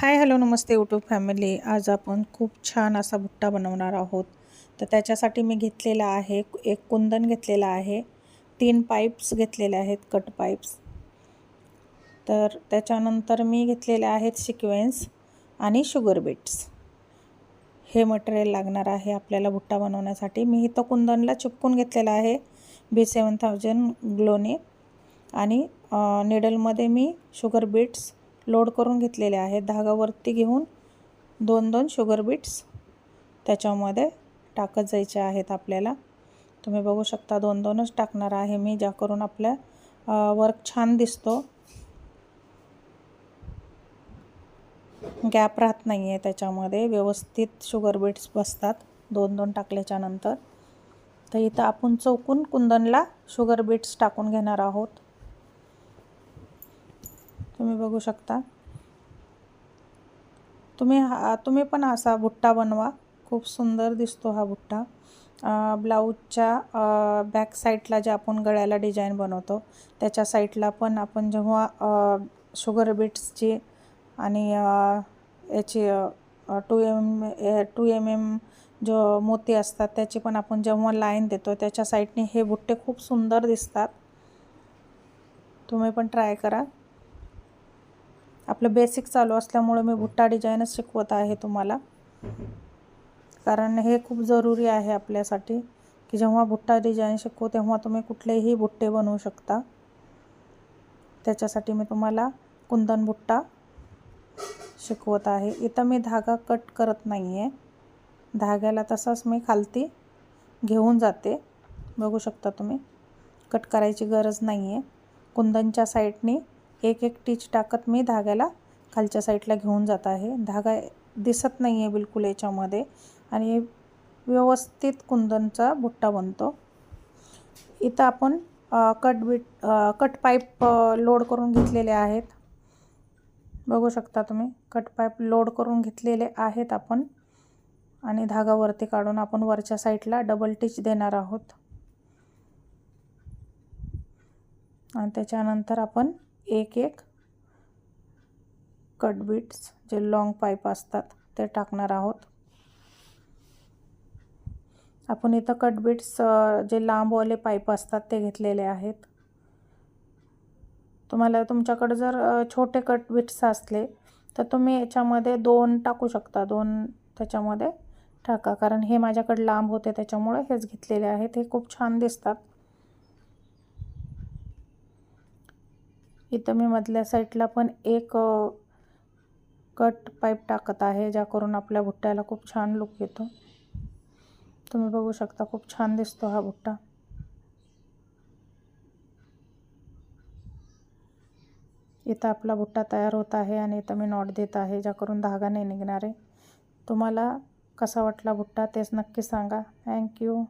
हाय hello नमस्ते YouTube family. आज आपण खूप छान असा भुट्टा बनवणार आहोत. तर त्याच्यासाठी मी घेतलेला आहे एक कुंदन घेतलेला आहे तीन पाईप्स घेतलेले आहेत कट पाईप्स तर त्याच्यानंतर मी घेतलेले आहेत सिक्वेन्स आणि शुगर बीट्स. हे मटेरियल लागणार आहे आपल्याला भुट्टा बनवण्यासाठी. मी इथं कुंदनला चिपकून घेतलेला आहे बी सेवन थाउजंड ग्लोने. आणि निडलमध्ये मी शुगर बीट्स लोड करून घेतलेले आहेत. धागावरती घेऊन दोन दोन शुगर बीट्स त्याच्यामध्ये टाकत जायचे आहेत आपल्याला. तुम्ही बघू शकता दोन दोनच टाकणार आहे मी ज्या करून आपल्या वर्क छान दिसतो. गॅप राहत नाही आहे त्याच्यामध्ये व्यवस्थित शुगर बीट्स बसतात दोन दोन टाकल्याच्या नंतर. तर इथं आपण चौकून कुंदनला शुगर बीट्स टाकून घेणार आहोत. तुम्ही बघू शकता. तुम्ही हा तुम्ही पण असा भुट्टा बनवा. खूप सुंदर दिसतो हा भुट्टा ब्लाऊजच्या बॅक साईडला जे आपण गळ्याला डिझाईन बनवतो त्याच्या साईडला पण आपण जेव्हा शुगर बीट्सची आणि याची two M two M M जो मोती असतात त्याची पण आपण जेव्हा लाईन देतो त्याच्या साईडने हे बुट्टे खूप सुंदर दिसतात. तुम्ही पण ट्राय करा. आपलं बेसिक चालू असल्यामुळे मी बुट्टा डिझाईनच शिकवत आहे तुम्हाला. कारण हे खूप जरुरी आहे आपल्यासाठी की जेव्हा बुट्टा डिझाईन शिकवू तेव्हा तुम्ही कुठलेही बुट्टे बनवू शकता. त्याच्यासाठी मी तुम्हाला कुंदन बुट्टा शिकवत आहे. इथं मी धागा कट करत नाही आहे धाग्याला तसाच मी खालती घेऊन जाते. बघू शकता तुम्ही. कट करायची गरज नाही आहे कुंदनच्या साईडनी एक एक टीच टाकत मी धाग्याला खालच्या साईडला घेऊन जात आहे. धागा दिसत नाही आहे बिलकुल याच्यामध्ये आणि व्यवस्थित कुंदनचा बुट्टा बनतो. इथं आपण cut bead cut pipe load करून घेतलेले आहेत. बघू शकता तुम्ही कट पाईप लोड करून घेतलेले आहेत आपण आणि धागावरती काढून आपण वरच्या साईडला डबल टिच देणार आहोत. आणि त्याच्यानंतर आपण एक एक कट बीट्स जे लॉंग पाईप असतात ते टाकणार आहोत. आपण इथं कट बीट्स जे लांबवाले पाईप असतात ते घेतलेले आहेत. तुम्हाला तुमच्याकडे जर छोटे कट बीट्स असले तर तुम्ही याच्यामध्ये दोन टाकू शकता. दोन त्याच्यामध्ये टाका. कारण हे माझ्याकडे लांब होते त्याच्यामुळे हेच घेतलेले आहेत. हे खूप छान दिसतात. इथं मी मधल्या साईडला पण एक कट पाईप टाकत आहे ज्या करून आपल्या खूप छान लुक येतो. तुम्ही बघू शकता, खूप छान दिसतो हा भुट्टा इथं आपला भुट्टा तयार होत आहे आणि इथं मी नॉट देत आहे ज्या धागा नाही आहे. तुम्हाला कसा वाटला भुट्टा तेच नक्की सांगा. थँक्यू